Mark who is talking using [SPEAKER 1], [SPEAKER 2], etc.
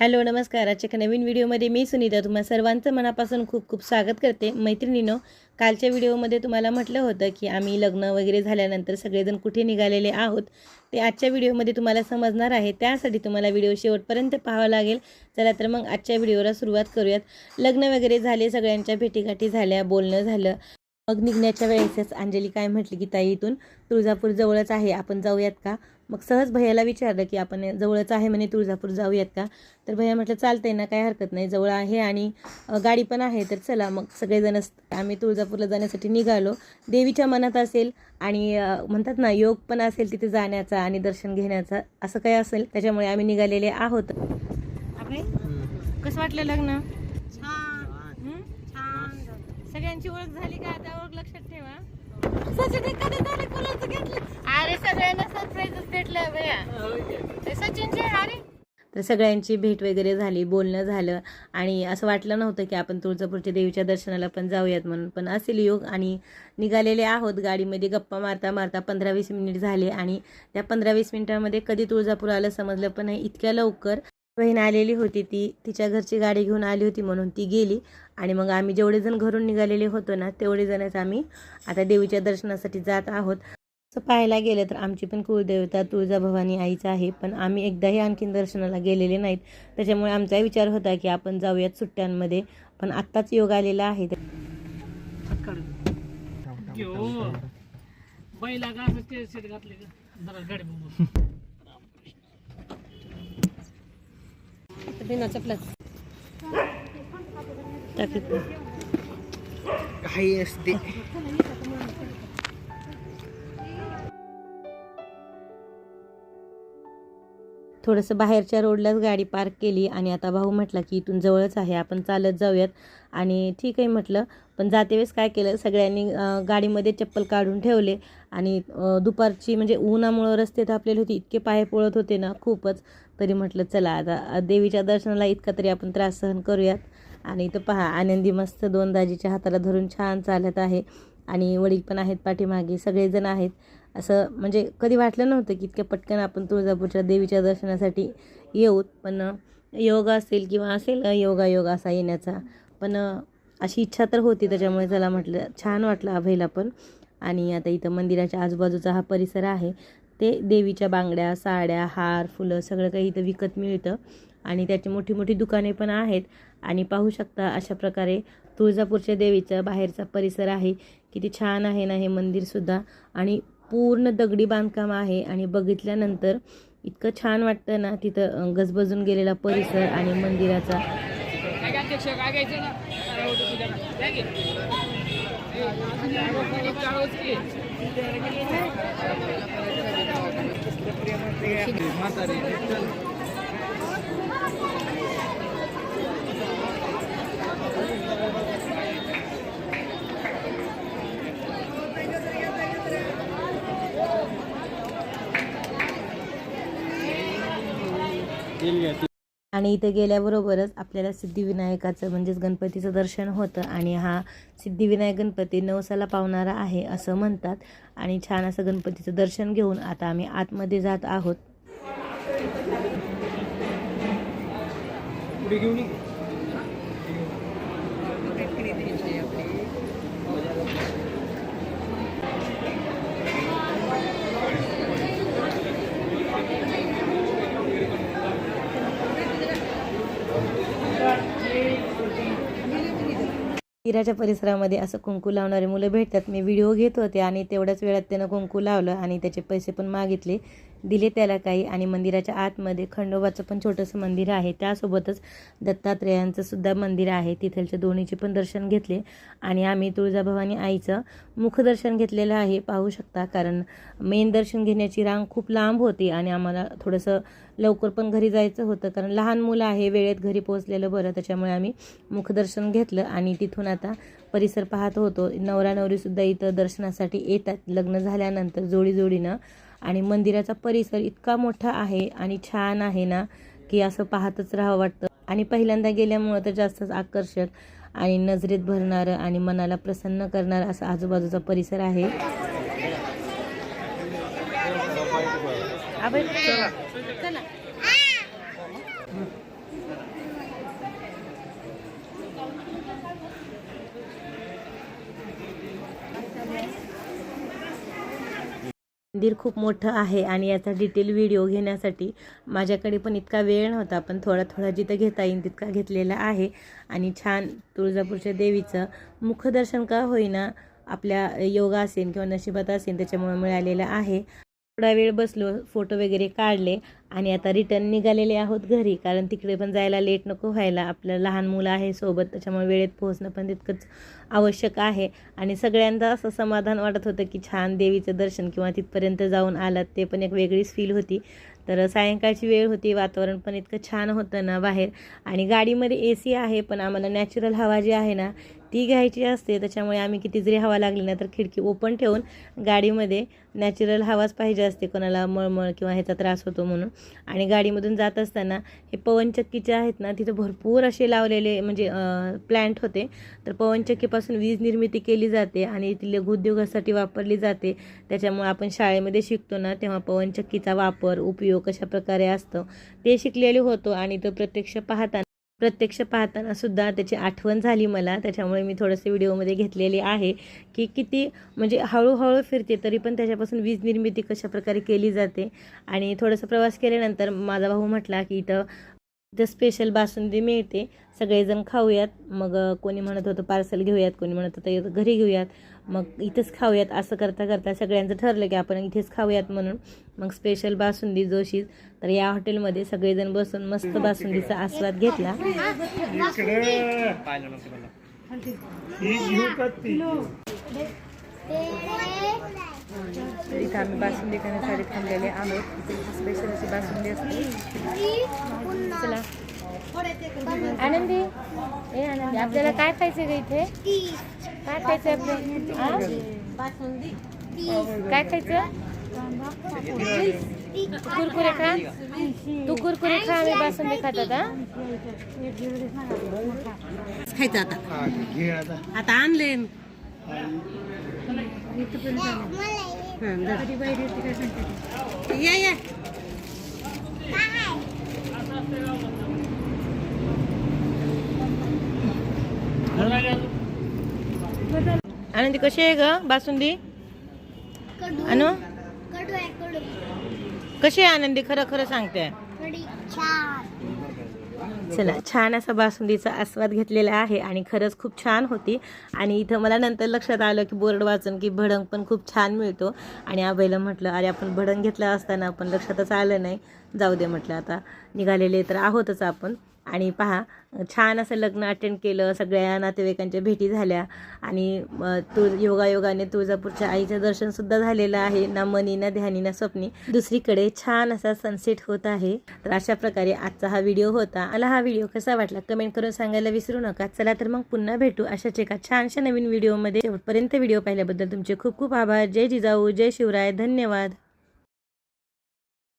[SPEAKER 1] Hello नमस्कार. आजच्या एका नवीन व्हिडिओमध्ये मी सुनीता. तुम्हा सर्वांचं मनापासून खूप खूप स्वागत करते. मैत्रिणीनो कालच्या व्हिडिओमध्ये तुम्हाला म्हटलं होतं की आम्ही लग्न वगैरे झाल्यानंतर सगळेजण कुठे निघालेले आहोत? ते आजच्या व्हिडिओमध्ये तुम्हाला समजणार आहे. त्यासाठी तुम्हाला व्हिडिओ शेवटपर्यंत पाहावा लागेल. चला तर मग आजच्या व्हिडिओला सुरुवात करूयात. लग्न वगैरे झाले सगळ्यांच्या भेटीगाठी झाल्या बोलणं झालं. मग निघण्याच्या वेळेसच अंजली काय म्हटली की ताई इथून तुळजापूर जवळच आहे. आपण जाऊयात का? मग सहज भैयाला विचारलं की आपण जवळच आहे म्हणे तुळजापूर जाऊयात का? तर भैया म्हटलं चालतंय ना काही हरकत नाही जवळ आहे आणि गाडी पण आहे तर चला मग सगळेजण आम्ही तुळजापूरला जाण्यासाठी निघालो. देवीच्या मनात असेल आणि म्हणतात ना योग पण असेल तिथे जाण्याचा आणि दर्शन घेण्याचा असं काही असेल त्याच्यामुळे आम्ही निघालेले आहोत. कसं वाटलं लग्न? हं? सगळ्यांची ओळख झाली का? आता ओळख लक्षात ठेवा. सचिन एखादे झाले कोणाचं घेतलं अरे सगळ्यांना सरप्राईजच भेटलं भैया ते सचिनचे अरे. तर सगळ्यांची भेट वगैरे झाली बोलणं झालं. आणि असं वाटलं नव्हतं की आपण तुळजापूरच्या देवीच्या दर्शनाला पण जाऊयात म्हणून. पण असेल योग आणि निघालेले आहोत गाडीमध्ये गप्पा मारता मारता पंधरा वीस मिनिट झाले. आणि त्या पंधरा वीस मिनिटामध्ये कधी तुळजापूर आलं समजलं पण नाही इतक्या लवकर. बहीण आलेली होती ती. तिच्या घरची गाडी घेऊन आली होती म्हणून ती गेली. आणि मग आम्ही जेवढे जण घरून निघालेले होतो ना तेवढे जणच आम्ही आता देवीच्या दर्शनासाठी जात आहोत. असं पाहायला गेलं तर आमची पण कुलदेवता तुळजाभवानी आईचं आहे. पण आम्ही एकदाही आणखीन दर्शनाला गेलेले नाहीत. त्याच्यामुळे आमचा विचार होता की आपण जाऊयात सुट्ट्यांमध्ये. पण आत्ताच योग आलेला आहे.
[SPEAKER 2] घेऊ. बैला का असं
[SPEAKER 3] असते.
[SPEAKER 1] थोडंसं बाहेरच्या रोडलाच गाडी पार्क केली आणि आता भाऊ म्हटला की इथून जवळच आहे आपण चालत जाऊयात. आणि ठीक आहे म्हटलं पण जाते वेळेस काय केलं सगळ्यांनी गाडीमध्ये चप्पल काढून ठेवले आणि दुपारची म्हणजे उन्हामुळं रस्ते तापलेले होते इतके पाय पळत होते ना खूपच. तरी म्हटलं चला आता देवीच्या दर्शनाला इतका तरी आपण त्रास सहन करूयात. आणि इथं पहा आनंदी मस्त दोन दाजीच्या हाताला धरून छान चालत आहे. आणि वडील पण आहेत पाठीमागे सगळेजण आहेत. असं म्हणजे कधी वाटलं नव्हतं की इतक्या पटकन आपण तुळजापूरच्या देवीच्या दर्शनासाठी येऊत पण योग असेल किंवा असेल योगा योग असा येण्याचा पण अशी इच्छा तर होती त्याच्यामुळे चला म्हटलं छान वाटलं अभयला पण. आणि आता इथं मंदिराच्या आजूबाजूचा हा परिसर आहे. ते देवीच्या बांगड्या साड्या हार फुलं सगळं काही इथं विकत मिळतं. आणि त्याची मोठी मोठी दुकाने पण आहेत. आणि पाहू शकता अशा प्रकारे तुळजापूरच्या देवीचा बाहेरचा परिसर आहे. किती छान आहे ना हे मंदिरसुद्धा. आणि पूर्ण दगडी बांधकाम आहे आणि बघितल्यानंतर इतकं छान वाटतं ना तिथं गजबजून गेलेला परिसर आणि मंदिराचा
[SPEAKER 2] काय काय अध्यक्ष काय घ्यायचं ना काय होतं तुझ्या काय घे ए, एक चाळवच की.
[SPEAKER 1] आणि इथे गेल्याबरोबरच आपल्याला सिद्धिविनायकाचं म्हणजेच गणपतीचं दर्शन होतं आणि हा सिद्धिविनायक गणपती नवसाला पावणारा आहे असं म्हणतात. आणि छान असं गणपतीचं दर्शन घेऊन आता आम्ही आतमध्ये जात आहोत. तिराच्या परिसरामध्ये असं कुंकू लावणारे मुलं भेटतात. मी व्हिडिओ घेत होते आणि तेवढ्याच वेळात त्यानं कुंकू लावलं आणि त्याचे पैसे पण मागितले. दिले त्याला काही. आणि मंदिराच्या आतमध्ये खंडोबाचं पण छोटंसं मंदिर आहे. त्यासोबतच दत्तात्रेयांचं सुद्धा मंदिर आहे. तिथलच्या दोन्हीचे पण दर्शन घेतले. आणि आम्ही तुळजाभवानी आईचं मुखदर्शन घेतलेलं आहे. पाहू शकता कारण मेन दर्शन घेण्याची रांग खूप लांब होती आणि आम्हाला थोडंसं लवकर पण घरी जायचं होतं. कारण लहान मुलं आहे वेळेत घरी पोहोचलेलं बरं. त्याच्यामुळे आम्ही मुखदर्शन घेतलं आणि तिथून आता परिसर पाहत होतो. नवरा नवरीसुद्धा इथं दर्शनासाठी येतात. लग्न झाल्यानंतर जोडी जोडीनं आणि मंदिराचा परिसर इतका मोठा आहे आणि छान आहे ना की असं पाहतच राहावं वाटतं. आणि पहिल्यांदा गेल्यामुळं तर जास्तच आकर्षक आणि नजरेत भरणारं आणि मनाला प्रसन्न करणारं असं आजूबाजूचा परिसर आहे आबाई, चला मंदिर खूप मोठं आहे आणि याचा डिटेल व्हिडिओ घेण्यासाठी माझ्याकडे पण इतका वेळ नव्हता पण थोडा थोडा जिथं घेता येईल तितका घेतलेला आहे. आणि छान तुळजापूरच्या देवीचं मुखदर्शन का होईना आपल्या योगा असेल किंवा नशिबात असेल त्याच्यामुळे मिळालेलं आहे. थोडा वेळ बसलो फोटो वगैरे काढले आणि आता रिटर्न निघालेले आहोत घरी. कारण तिकडे पण जायला लेट नको व्हायला. आपलं लहान मुलं आहे सोबत त्याच्यामुळे वेळेत पोहोचणं पण तितकंच आवश्यक आहे. आणि सगळ्यांदा असं समाधान वाटत होतं की छान देवीचं दर्शन किंवा तिथपर्यंत जाऊन आलात ते पण एक वेगळीच फील होती. तर सायंकाळची वेळ होती वातावरण पण इतकं छान होतं ना बाहेर. आणि गाडीमध्ये ए सी आहे पण आम्हाला नॅचरल हवा जी आहे ना ती घ्यायची असते त्याच्यामुळे आम्ही किती जरी हवा लागली ना तर खिडकी ओपन ठेवून गाडीमध्ये नॅचरल हवाच पाहिजे असते कोणाला मळमळ किंवा ह्याचा त्रास होतो म्हणून. आणि गाडीमधून जात असताना हे पवनचक्कीचे आहेत ना तिथं भरपूर असे लावलेले म्हणजे प्लॅन्ट होते. तर पवनचक्कीपासून वीज निर्मिती केली जाते आणि ती लघुउद्योगासाठी वापरली जाते. त्याच्यामुळे आपण शाळेमध्ये शिकतो ना तेव्हा पवनचक्कीचा वापर उपयोग कशा प्रकारे असतो ते शिकलेले होतो आणि तो प्रत्यक्ष पाहताना प्रत्यक्ष पाहताना सुद्धा त्याची आठवण झाली मला. त्याच्यामुळे मी थोडंसं व्हिडिओमध्ये घेतलेली आहे की किती म्हणजे हळूहळू फिरते तरी पण त्याच्यापासून वीज निर्मिती कशा प्रकारे केली जाते. आणि थोडंसं प्रवास केल्यानंतर माझा भाऊ म्हटला की इथं इथं स्पेशल बासुंदी मिळते. सगळेजण खाऊयात. मग कोणी म्हणत होतं पार्सल घेऊयात कोणी म्हणत होतं घरी घेऊयात. मग इथंच खाऊयात असं करता करता सगळ्यांचं ठरलं की आपण इथेच खाऊयात म्हणून. मग स्पेशल बासुंदी जोशीच तर या हॉटेलमध्ये सगळेजण बसून मस्त बासुंदीचा आस्वाद घेतला. इथं आम्ही बासुंदी खाण्यासाठी थांबलेले आहोत. स्पेशल अशी बासुंदी असते. चला. आनंदी ए आनंदी आपल्याला काय खायचं ग इथे? काय खायचं? आपलं काय खायचं? कुरकुरे खा. तू कुरकुरे खा आम्ही बासुंदी खातात खायचं आता.
[SPEAKER 3] हा, घे आता
[SPEAKER 1] आता आणले या. या. आनंदी कशी आहे ग बासुंदी? अनु? कशी आहे आनंदी? खरं खरं सांगते. चला छान असा बासुंदीचा आस्वाद घेतलेला आहे आणि खरंच खूप छान होती. आणि इथं मला नंतर लक्षात आलं की बोर्ड वाचून की भडंग पण खूप छान मिळतो. आणि आबाईला म्हटलं अरे आपण भडंग घेतला असताना पण लक्षातच आलं नाही. जाऊ दे म्हटलं आता. निघालेले तर आहोतच आपण. आणि पहा छान असं लग्न अटेंड केलं सगळ्या नातेवाईकांच्या भेटी झाल्या. आणि तुळ योगायोगाने तुळजापूरच्या आईचं दर्शनसुद्धा झालेलं आहे ना मनी ना ध्यानी ना स्वप्नी. दुसरीकडे छान असा सनसेट होत आहे. तर अशा प्रकारे आजचा हा व्हिडिओ होता. मला हा व्हिडिओ कसा वाटला कमेंट करून सांगायला विसरू नका. चला तर मग पुन्हा भेटू अशाच एका छानशा नवीन व्हिडिओमध्ये शेवटपर्यंत व्हिडिओ पाहिल्याबद्दल तुमचे खूप खूप आभार. जय जिजाऊ जय शिवराय. धन्यवाद.